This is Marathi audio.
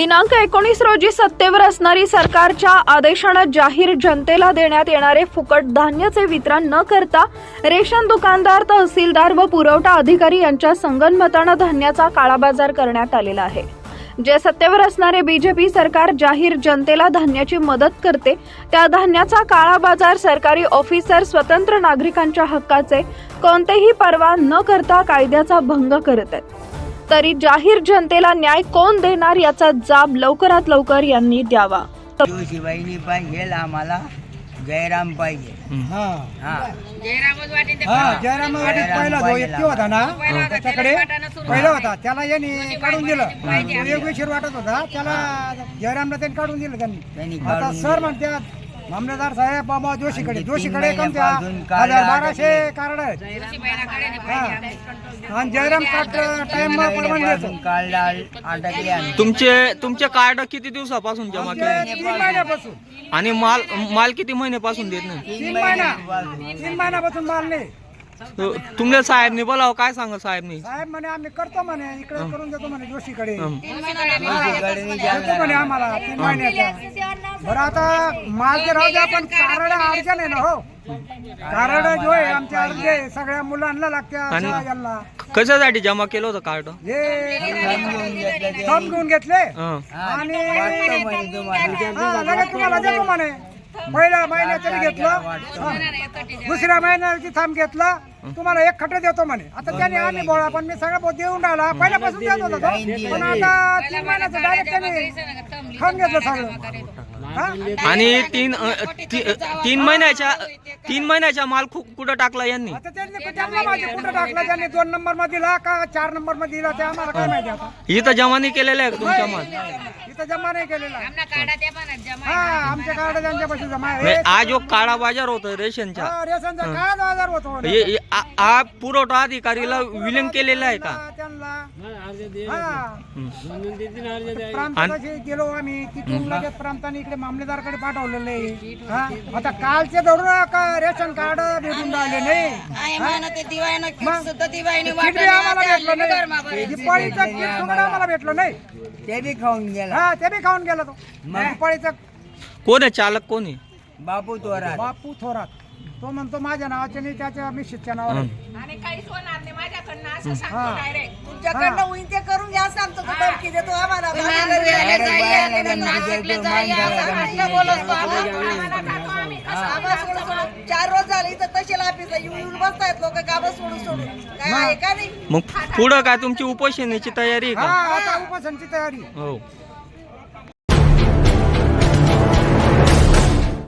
दिनांक एकोणीस रोजी सत्तेवर असणारी सरकारच्या आदेशानं जाहीर जनतेला देण्यात येणारे फुकट धान्याचे वितरण न करता रेशन दुकानदार तहसीलदार व पुरवठा अधिकारी यांच्या संगनमतानं धान्याचा काळाबाजार करण्यात आलेला आहे. जे सत्तेवर असणारे बीजेपी सरकार जाहीर जनतेला धान्याची मदत करते त्या धान्याचा काळा बाजार सरकारी ऑफिसर स्वतंत्र नागरिकांच्या हक्काचे कोणतेही पर्वा न करता कायद्याचा भंग करत आहेत. तरी जाहीर जनतेला न्याय कोण देणार याचा जाब लवकरात लवकर यांनी द्यावा. शिवाईनी पाहिजे आम्हाला. जयराम पाहिजे. हा. हा. हा जयराम वाटीत पहिला. होता ना त्याच्याकडे पहिला होता. त्याला यांनी काढून दिलं. विशीर वाटत होता. त्याला जयरामला त्यांनी काढून दिलं त्यांनी. आता सर म्हणतात मामलेदार साहेब बाबा जोशीकडे. जोशीकडे कोणत्या? हजार बाराशे कार्ड. आहेत हा. आणि जयराम कार्ड टाइम काढला तुमचे तुमचे कार्ड किती दिवसापासून जमा आमचे केले? तीन महिन्यापासून. आणि माल माल किती महिन्यापासून देत नाही? तीन महिना. तीन महिन्यापासून माल नाही. तो तुमच्या साहेबनी बोलाव? काय सांगा साहेबनी? साहेब म्हणे आम्ही करतो म्हणे इकडे करून देतो म्हणे जोशीकडे. हं. देतो म्हणे आम्हाला तीन महिन्याचा बरं आता ते राहू दे आपण कारण अडचण आहे ना हो. कारण जो आहे आमच्या अर्धे सगळ्या मुलांना लागते आणि- अशा यांना. कशासाठी जमा केलं होतं कार्ड? हे. थंब घेऊन घेतले आणि तुम्हाला हा, लगेच तुम्हाला देतो म्हणे पहिल्या महिन्यात तरी घेतलं. हा. दुसऱ्या महिन्याची थांब घेतला. तुम्हाला एक खट देतो म्हणे. आता त्याने आम्ही बोळा पण मी सगळं देऊन राहिला. पहिल्यापासून देत होता तो. पण आता तीन महिन्याचं डायरेक्ट त्याने खाऊन घेतलं सगळं? आणि तीन तीन महिन्याच्या तीन महिन्याच्या माल कुठं टाकला यांनी? आता त्यांनी त्यांना माझे कुठं टाकला त्यांनी? दोन नंबरमध्ये दिला का चार नंबरमध्ये दिला ते आम्हाला काय माहिती आता? इथं जमा नाही केलेलं आहे का तुमचा माल? इथं जमा नाही केलेला हा आमच्या कार्ड त्यांच्यापाशी जमा आहे. आज जो काळा बाजार होता रेशनचा. हा, रेशनचा काळाच आजार होतो. हे- हे आ- हा पुरवठा अधिकारीला विलीन केलेला आहे का? गेलो आम्ही तिथून लगेच प्रांताने इकडे मामलेदारकडे पाठवलेलं. आहे हा? आता कालचे धरून का रेशन कार्ड भेटून राहिले नाही. दिपाळीचं किट सुद्धा आम्हाला भेटलं नाही. ते बी खाऊन गेला. हा ते बी खाऊन गेला तो. दिपाळीचा कोण आहे चालक? कोण आहे? बापू तोरा बापू थोरात. तो म्हणतो माझ्या नावाचे नाही त्याच्या मिशीच्या नावावर. आणि काहीच होणार नाही माझ्याकडनं असं सांगतो हा. डायरेक्ट तुमच्याकडनं होईन ते करून घ्या सांगतो तो धमकी देतो आम्हाला. आम्हाला सोडून सोडून चार रोज झाले इथं तहसील ऑफिसला येऊन येऊन बसतायत लोक कामं सोडून सोडून. काय आहे का नाही? मग पुढं काय? तुमची उपोषणाची तयारी आहे हा का आता उपोषणची तयारी हो.